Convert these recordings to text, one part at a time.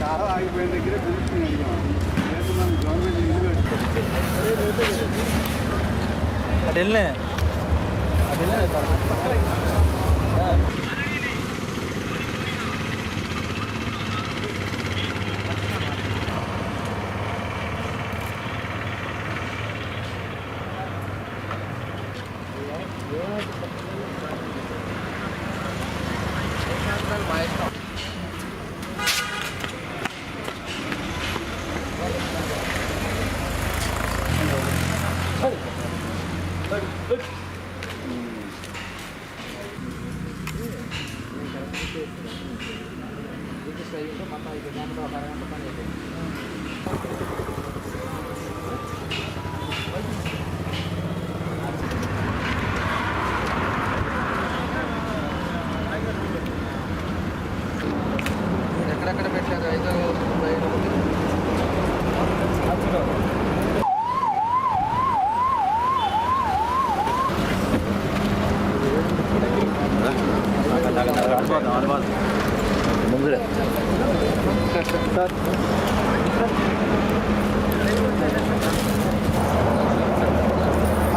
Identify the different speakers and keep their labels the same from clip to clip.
Speaker 1: కారం ఆగిపోయిన దగ్గరే పిలుచుకుని అడిగాం లేదు మనం గవర్నమెంట్ ఇల్లు కట్టుకుంటాం
Speaker 2: అటు వెళ్ళినా అటు వెళ్ళినా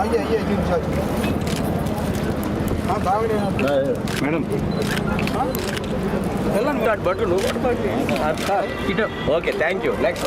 Speaker 1: అయ్యే అయ్యే చూపించాలి మేడం
Speaker 2: బట్టు నువ్వు ఇటు ఓకే థ్యాంక్ యూ నెక్స్ట్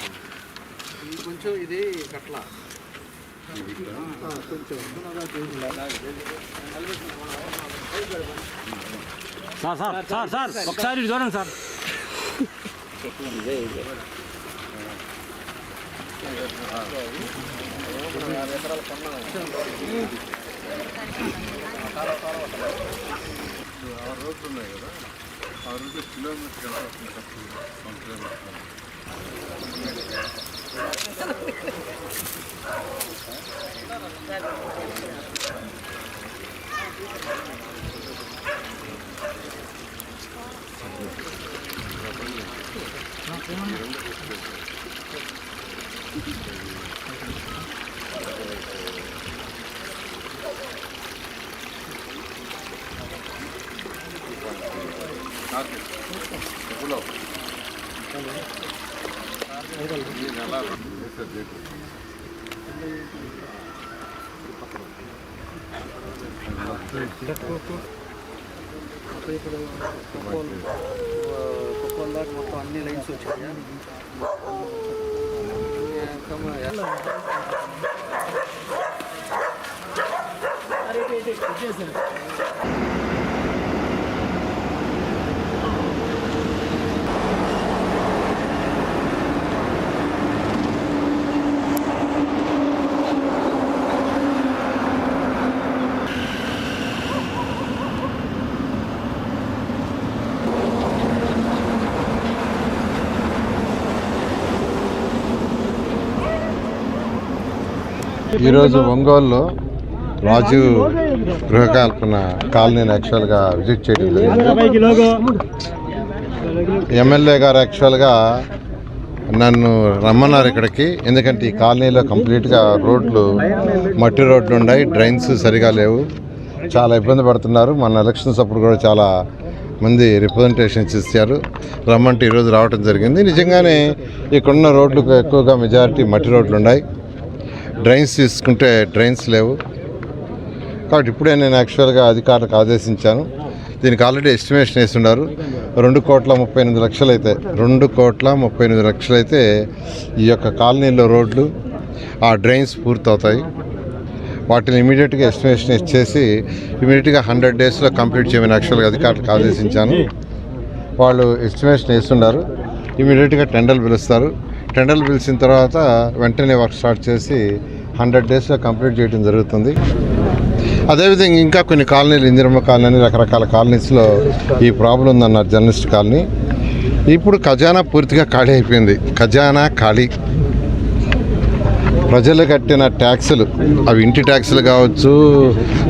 Speaker 1: కొంచెం ఇది కట్ల.
Speaker 2: సార్ సార్ సార్ సార్ ఒకసారి చూడండి సార్
Speaker 3: ఆరు రోడ్లు ఉన్నాయి కదా ఆరు రోడ్లు కిలోమీటర్ ఎంత వస్తుంది ఖర్చు? వన్ కిలోమీటర్ నాకు ఎప్పుడో ఈ నెల వేసే డేట్
Speaker 1: ఇప్పుడు కుక్కల దాకా మొత్తం అన్ని లైన్స్ వచ్చాయి
Speaker 3: ఈరోజు ఒంగోలులో రాజు గృహకల్పన కాలనీని యాక్చువల్గా విజిట్ చేయడం జరిగింది. ఎమ్మెల్యే గారు యాక్చువల్గా నన్ను రమ్మన్నారు ఇక్కడికి. ఎందుకంటే ఈ కాలనీలో కంప్లీట్గా రోడ్లు మట్టి రోడ్లు ఉన్నాయి డ్రైన్స్ సరిగా లేవు. చాలా ఇబ్బంది పడుతున్నారు. మన ఎలక్షన్స్ అప్పుడు కూడా చాలా మంది రిప్రజెంటేషన్స్ ఇచ్చారు. రమ్మంటే ఈరోజు రావడం జరిగింది. నిజంగానే ఇక్కడున్న రోడ్లకు ఎక్కువగా మెజారిటీ మట్టి రోడ్లు ఉన్నాయి. డ్రైన్స్ తీసుకుంటే డ్రైన్స్ లేవు. కాబట్టి ఇప్పుడే నేను యాక్చువల్గా అధికారులకు ఆదేశించాను. దీనికి ఆల్రెడీ ఎస్టిమేషన్ వేస్తున్నారు. రెండు కోట్ల ముప్పై ఎనిమిది లక్షలు అయితే రెండు కోట్ల ముప్పై ఎనిమిది లక్షలు అయితే ఈ యొక్క కాలనీలో రోడ్లు ఆ డ్రైన్స్ పూర్తవుతాయి. వాటిని ఇమీడియట్గా ఎస్టిమేషన్ ఇచ్చేసి ఇమీడియట్గా హండ్రెడ్ డేస్లో కంప్లీట్ చేయమని యాక్చువల్గా అధికారులకు ఆదేశించాను. వాళ్ళు ఎస్టిమేషన్ వేస్తున్నారు. ఇమీడియట్గా టెండర్లు పిలుస్తారు. టెండర్లు పిలిచిన తర్వాత వెంటనే వర్క్ స్టార్ట్ చేసి హండ్రెడ్ డేస్లో కంప్లీట్ చేయడం జరుగుతుంది. అదేవిధంగా ఇంకా కొన్ని కాలనీలు ఇందిరమ్మ కాలనీ రకరకాల కాలనీస్లో ఈ ప్రాబ్లం ఉందన్నారు జర్నలిస్ట్ కాలనీ. ఇప్పుడు ఖజానా పూర్తిగా ఖాళీ అయిపోయింది. ఖజానా ఖాళీ. ప్రజలు కట్టిన ట్యాక్సులు అవి ఇంటి ట్యాక్సులు కావచ్చు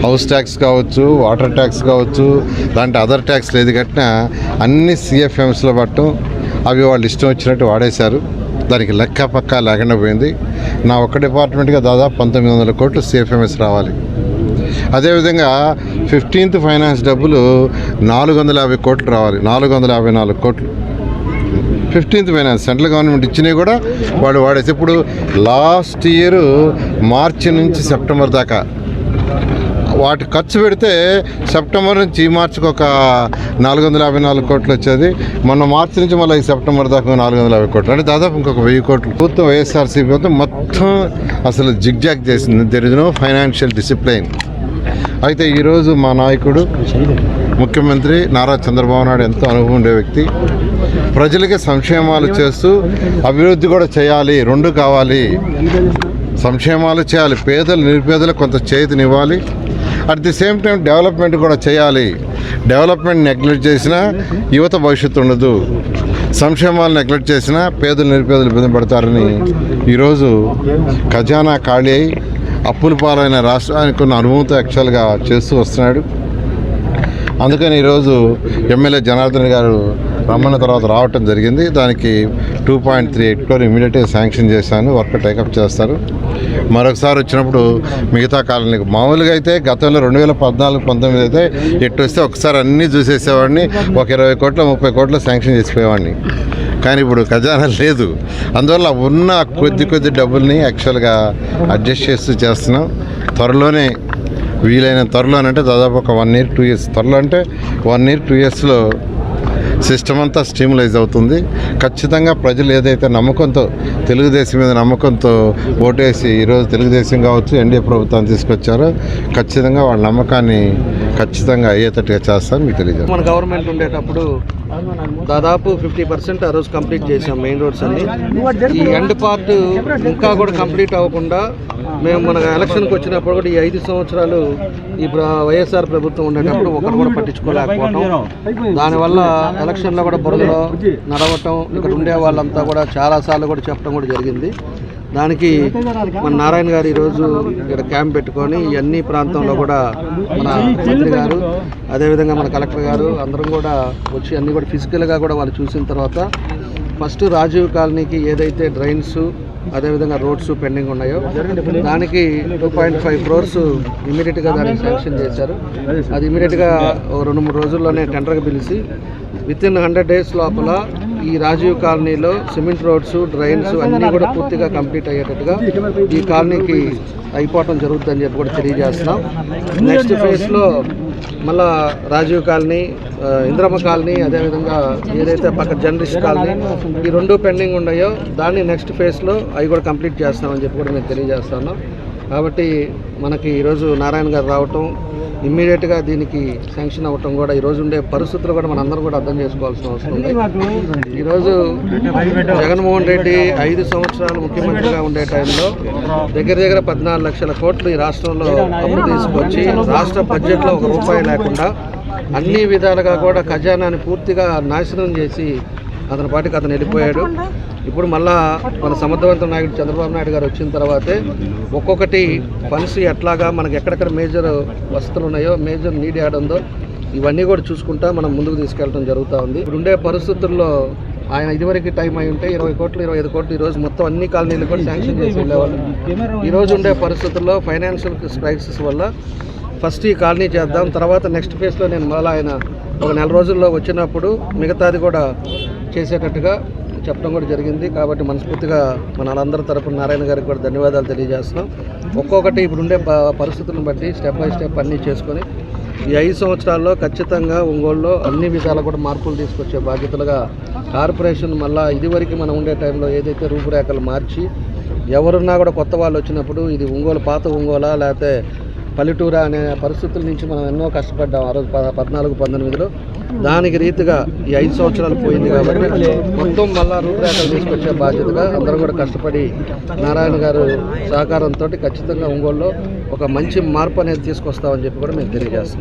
Speaker 3: హౌస్ ట్యాక్స్ కావచ్చు వాటర్ ట్యాక్స్ కావచ్చు లాంటి అదర్ ట్యాక్స్లు ఏది కట్టినా అన్ని సిఎఫ్ఎంస్లో పట్టం. అవి వాళ్ళు ఇష్టం వచ్చినట్టు వాడేశారు. దానికి లెక్క పక్క లేకుండా పోయింది. నా ఒక్క డిపార్ట్మెంట్గా దాదాపు పంతొమ్మిది వందల కోట్లు సిఎఫ్ఎంఎస్ రావాలి. అదేవిధంగా ఫిఫ్టీన్త్ ఫైనాన్స్ డబ్బులు నాలుగు వందల యాభై కోట్లు రావాలి. నాలుగు వందల యాభై నాలుగు కోట్లు. ఫిఫ్టీన్త్ ఫైనాన్స్ సెంట్రల్ గవర్నమెంట్ ఇచ్చినవి కూడా వాడు వాడేసి ఇప్పుడు లాస్ట్ ఇయర్ మార్చి నుంచి సెప్టెంబర్ దాకా వాటి ఖర్చు పెడితే సెప్టెంబర్ నుంచి ఈ మార్చికి ఒక నాలుగు వందల యాభై నాలుగు కోట్లు వచ్చేది. మొన్న మార్చి నుంచి మళ్ళీ ఈ సెప్టెంబర్ దాకా నాలుగు వందల యాభై కోట్లు. అంటే దాదాపు ఇంకొక వెయ్యి కోట్లు. ప్రభుత్వం వైఎస్ఆర్సీ మొత్తం మొత్తం అసలు జిగ్జాగ్ చేసింది. There is no financial discipline అయితే ఈరోజు మా నాయకుడు ముఖ్యమంత్రి నారా చంద్రబాబు నాయుడు ఎంతో అనుభవం ఉండే వ్యక్తి. ప్రజలకి సంక్షేమాలు చేస్తూ అభివృద్ధి కూడా చేయాలి రెండు కావాలి. సంక్షేమాలు చేయాలి. పేదలు నిరుపేదలకు కొంత చేతినివ్వాలి. At the same time development కూడా చేయాలి. డెవలప్మెంట్ నెగ్లెక్ట్ చేసినా యువత భవిష్యత్తు ఉండదు. సంక్షేమాలు నెగ్లెక్ట్ చేసినా పేదలు నిరుపేదలు ఇబ్బంది పడతారని ఈరోజు ఖజానా ఖాళీ అయి అప్పుల పాలైన రాష్ట్రానికి ఉన్న అనుభవంతో యాక్చువల్గా చేస్తూ వస్తున్నాడు. అందుకని ఈరోజు ఎమ్మెల్యే జనార్దన్ గారు రమ్మన్న తర్వాత రావటం జరిగింది. దానికి two point three eight crore ఇమీడియట్గా శాంక్షన్ చేశాను. వర్క్ టేకప్ చేస్తారు. మరొకసారి వచ్చినప్పుడు మిగతా కాలనీకి మామూలుగా అయితే గతంలో రెండు వేల పద్నాలుగు పంతొమ్మిది అయితే ఎట్టు వస్తే ఒకసారి అన్నీ చూసేసేవాడిని. ఒక ఇరవై కోట్ల ముప్పై కోట్ల శాంక్షన్ చేసిపోయేవాడిని. కానీ ఇప్పుడు ఖజానా లేదు. అందువల్ల ఉన్న కొద్ది కొద్ది డబ్బుల్ని యాక్చువల్గా అడ్జస్ట్ చేస్తూ చేస్తున్నాం. త్వరలోనే వీలైన త్వరలోనంటే దాదాపు ఒక వన్ ఇయర్ టూ ఇయర్స్. త్వరలో అంటే వన్ ఇయర్ టూ ఇయర్స్లో సిస్టమ్ అంతా స్టీములైజ్ అవుతుంది. ఖచ్చితంగా ప్రజలు ఏదైతే నమ్మకంతో తెలుగుదేశం మీద నమ్మకంతో ఓటేసి ఈరోజు తెలుగుదేశం కావచ్చు ఎన్డీఏ ప్రభుత్వాన్ని తీసుకొచ్చారో ఖచ్చితంగా వాళ్ళ నమ్మకాన్ని ఖచ్చితంగా అయ్యేటట్టుగా చేస్తాను మీకు తెలియజేస్తాను
Speaker 2: మన గవర్నమెంట్ ఉండేటప్పుడు దాదాపు ఫిఫ్టీ పర్సెంట్ ఆ రోజు కంప్లీట్ చేసాం మెయిన్ రోడ్స్ అన్ని. ఈ ఎండ్ పార్ట్ ఇంకా కూడా కంప్లీట్ అవ్వకుండా మేము మన ఎలక్షన్కి వచ్చినప్పుడు కూడా ఈ ఐదు సంవత్సరాలు ఈ వైఎస్ఆర్ ప్రభుత్వం ఉండేటప్పుడు ఒకరు కూడా పట్టించుకోలేకపోవటం. దానివల్ల ఎలక్షన్లో కూడా బురదలో నడవటం ఇక్కడ ఉండే వాళ్ళంతా కూడా చాలాసార్లు కూడా చెప్పడం కూడా జరిగింది. దానికి మన నారాయణ గారు ఈరోజు ఇక్కడ క్యాంప్ పెట్టుకొని అన్ని ప్రాంతంలో కూడా మన మంత్రి గారు అదేవిధంగా మన కలెక్టర్ గారు అందరం కూడా వచ్చి అన్నీ కూడా ఫిజికల్గా కూడా వాళ్ళు చూసిన తర్వాత ఫస్ట్ రాజీవ్ కాలనీకి ఏదైతే డ్రైన్స్ అదేవిధంగా రోడ్స్ పెండింగ్ ఉన్నాయో. దానికి టూ పాయింట్ ఫైవ్ క్రోర్స్ ఇమీడియట్గా దానికి శాంక్షన్ చేశారు. అది ఇమీడియట్గా రెండు మూడు రోజుల్లోనే టెండర్కి పిలిచి విత్ ఇన్ హండ్రెడ్ డేస్ లోపల ఈ రాజీవ్ కాలనీలో సిమెంట్ రోడ్స్ డ్రైన్స్ అన్నీ కూడా పూర్తిగా కంప్లీట్ అయ్యేటట్టుగా ఈ కాలనీకి అయిపోవటం జరుగుతుందని చెప్పి కూడా తెలియజేస్తున్నాం. నెక్స్ట్ ఫేజ్లో మళ్ళా రాజీవ్ కాలనీ ఇంద్రమ్మ కాలనీ అదేవిధంగా ఏదైతే పక్క జర్నలిస్ట్ కాలనీ ఈ రెండు పెండింగ్ ఉన్నాయో దాన్ని నెక్స్ట్ ఫేజ్లో అవి కూడా కంప్లీట్ చేస్తామని చెప్పి కూడా మేము తెలియజేస్తున్నాం కాబట్టి మనకి ఈరోజు నారాయణ గారు రావటం ఇమ్మీడియట్గా దీనికి శాంక్షన్ అవ్వటం కూడా ఈరోజు ఉండే పరిస్థితులు కూడా మనందరం కూడా అర్థం చేసుకోవాల్సిన అవసరం ఉంది. ఈరోజు జగన్మోహన్ రెడ్డి ఐదు సంవత్సరాలు ముఖ్యమంత్రిగా ఉండే టైంలో దగ్గర దగ్గర పద్నాలుగు లక్షల కోట్లు ఈ రాష్ట్రంలో అప్పు తీసుకొచ్చి రాష్ట్ర బడ్జెట్లో ఒక రూపాయి లేకుండా అన్ని విధాలుగా కూడా ఖజానాని పూర్తిగా నాశనం చేసి అతని పాటికి అతను వెళ్ళిపోయాడు. ఇప్పుడు మళ్ళా మన సమర్థవంత నాయకుడు చంద్రబాబు నాయుడు గారు వచ్చిన తర్వాతే ఒక్కొక్కటి ఫండ్స్ ఎట్లాగా మనకి ఎక్కడెక్కడ మేజర్ వసతులు ఉన్నాయో మేజర్ నీడ్ యాడ్ ఉందో ఇవన్నీ కూడా చూసుకుంటా మనం ముందుకు తీసుకెళ్ళడం జరుగుతూ ఉంది. ఇప్పుడు ఉండే పరిస్థితుల్లో ఆయన ఇదివరకు టైం అయి ఉంటే ఇరవై కోట్లు ఇరవై ఐదు కోట్లు ఈరోజు మొత్తం అన్ని కాలనీలు కూడా శాంక్షన్ చేసి వెళ్ళేవాళ్ళు ఈ రోజు ఉండే పరిస్థితుల్లో ఫైనాన్షియల్ క్రైసిస్ వల్ల ఫస్ట్ ఈ కాలనీ చేద్దాం తర్వాత నెక్స్ట్ ఫేజ్లో నేను మళ్ళీ ఆయన ఒక నెల రోజుల్లో వచ్చినప్పుడు మిగతాది కూడా చేసేటట్టుగా చెప్పడం కూడా జరిగింది. కాబట్టి మనస్ఫూర్తిగా మన వాళ్ళందరి తరపున నారాయణ గారికి కూడా ధన్యవాదాలు తెలియజేస్తున్నాం. ఒక్కొక్కటి ఇప్పుడు ఉండే ప- పరిస్థితులను బట్టి స్టెప్ బై స్టెప్ అన్నీ చేసుకొని ఈ ఐదు సంవత్సరాల్లో ఖచ్చితంగా ఒంగోలులో అన్ని విధాలు కూడా మార్పులు తీసుకొచ్చే బాధ్యతలుగా కార్పొరేషన్ మళ్ళా ఇదివరకు మనం ఉండే టైంలో ఏదైతే రూపురేఖలు మార్చి ఎవరున్నా కూడా కొత్త వాళ్ళు వచ్చినప్పుడు ఇది ఒంగోలు పాత ఒంగోలా లేకపోతే పల్లెటూరు అనే పరిస్థితుల నుంచి మనం ఎన్నో కష్టపడ్డాం. ఆ రోజు ప- పద్నాలుగు పంతొమ్మిదిలో. దానికి రీతిగా ఈ ఐదు సంవత్సరాలు పోయింది కాబట్టి మొత్తం మళ్ళా రూపురేఖలు తీసుకొచ్చే బాధ్యతగా అందరూ కూడా కష్టపడి నారాయణ గారు సహకారంతో ఖచ్చితంగా ఒంగోలులో ఒక మంచి మార్పు అనేది తీసుకొస్తామని చెప్పి కూడా మేము తెలియజేస్తున్నాం.